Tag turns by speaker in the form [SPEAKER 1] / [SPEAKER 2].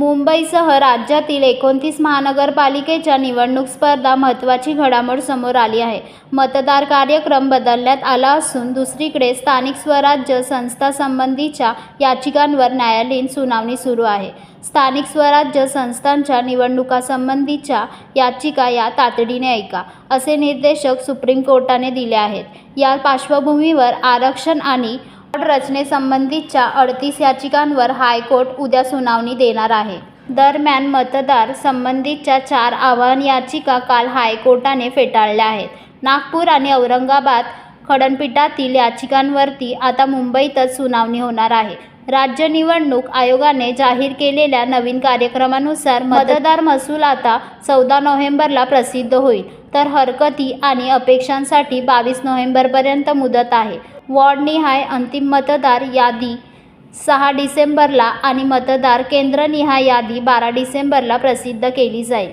[SPEAKER 1] मुंबईसह राज्यातील एकोणतीस महानगरपालिकेच्या निवडणूक स्पर्धा महत्त्वाची घडामोड समोर आली आहे. मतदार कार्यक्रम बदलण्यात आला असून दुसरीकडे स्थानिक स्वराज्य संस्थासंबंधीच्या याचिकांवर न्यायालयीन सुनावणी सुरू आहे. स्थानिक स्वराज्य संस्थांच्या निवडणुकासंबंधीच्या याचिका या तातडीने ऐका असे निर्देशक सुप्रीम कोर्टाने दिले आहेत. या पार्श्वभूमीवर आरक्षण आणि रचनेसंबंधीच्या अडतीस याचिकांवर हायकोर्ट उद्या सुनावणी देणार आहे. दरम्यान मतदार संबंधीच्या चार आव्हान याचिका काल हायकोर्टाने फेटाळल्या आहेत. नागपूर आणि औरंगाबाद खडणपीठातील याचिकांवरती आता मुंबईतच सुनावणी होणार आहे. राज्य निवडणूक आयोगाने जाहीर केलेल्या नवीन कार्यक्रमानुसार मतदार महसूल आता चौदा नोव्हेंबरला प्रसिद्ध होईल. तर हरकती आणि अपेक्षांसाठी बावीस नोव्हेंबरपर्यंत मुदत आहे. वॉर्डनिहाय अंतिम मतदार यादी सहा डिसेंबरला आणि मतदार केंद्रनिहाय यादी बारा डिसेंबरला प्रसिद्ध केली जाईल.